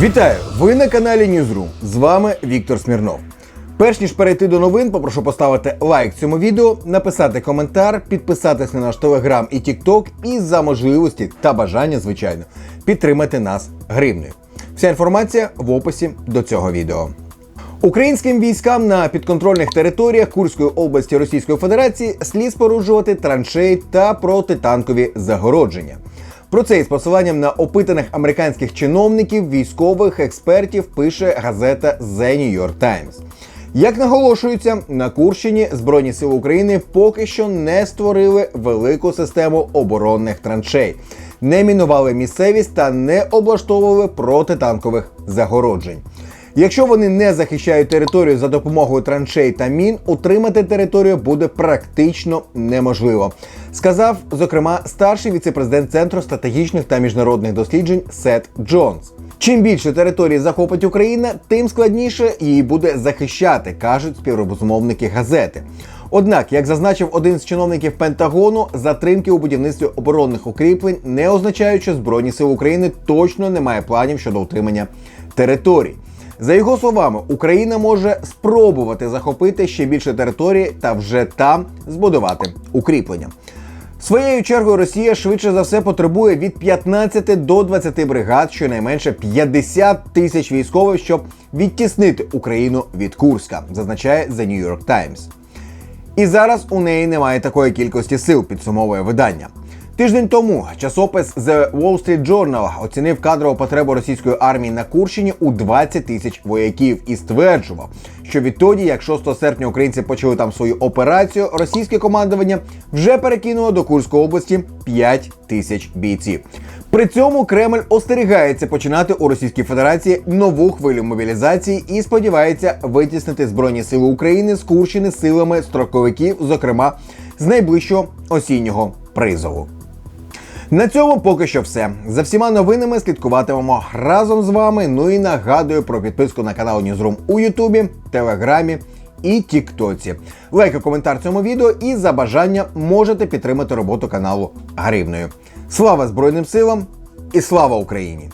Вітаю! Ви на каналі Newsroom. З вами Віктор Смірнов. Перш ніж перейти до новин, попрошу поставити лайк цьому відео, написати коментар, підписатись на наш телеграм і тікток і за можливості та бажання, звичайно, підтримати нас гривнею. Вся інформація в описі до цього відео. Українським військам на підконтрольних територіях Курської області Російської Федерації слід споруджувати траншеї та протитанкові загородження. Про це із посиланням на опитаних американських чиновників, військових експертів пише газета The New York Times. Як наголошується, на Курщині Збройні сили України поки що не створили велику систему оборонних траншей, не мінували місцевість та не облаштовували протитанкових загороджень. Якщо вони не захищають територію за допомогою траншей та мін, утримати територію буде практично неможливо, сказав зокрема старший віцепрезидент Центру стратегічних та міжнародних досліджень Сет Джонс. Чим більше території захопить Україна, тим складніше її буде захищати, кажуть співрозмовники газети. Однак, як зазначив один з чиновників Пентагону, затримки у будівництві оборонних укріплень не означають, що Збройні сили України точно не має планів щодо утримання територій. За його словами, Україна може спробувати захопити ще більше території та вже там збудувати укріплення. Своєю чергою Росія швидше за все потребує від 15 до 20 бригад, щонайменше 50 тисяч військових, щоб відтіснити Україну від Курська, зазначає The New York Times. І зараз у неї немає такої кількості сил, підсумовує видання. Тиждень тому часопис The Wall Street Journal оцінив кадрову потребу російської армії на Курщині у 20 тисяч вояків і стверджував, що відтоді, як 6 серпня українці почали там свою операцію, російське командування вже перекинуло до Курської області 5 тисяч бійців. При цьому Кремль остерігається починати у Російській Федерації нову хвилю мобілізації і сподівається витіснити збройні сили України з Курщини силами строковиків, зокрема з найближчого осіннього призову. На цьому поки що все. За всіма новинами слідкуватимемо разом з вами. Ну і нагадую про підписку на канал Newsroom у Ютубі, Телеграмі і Тіктоці. Лайк коментар цьому відео і за бажання можете підтримати роботу каналу гривною. Слава Збройним силам і слава Україні!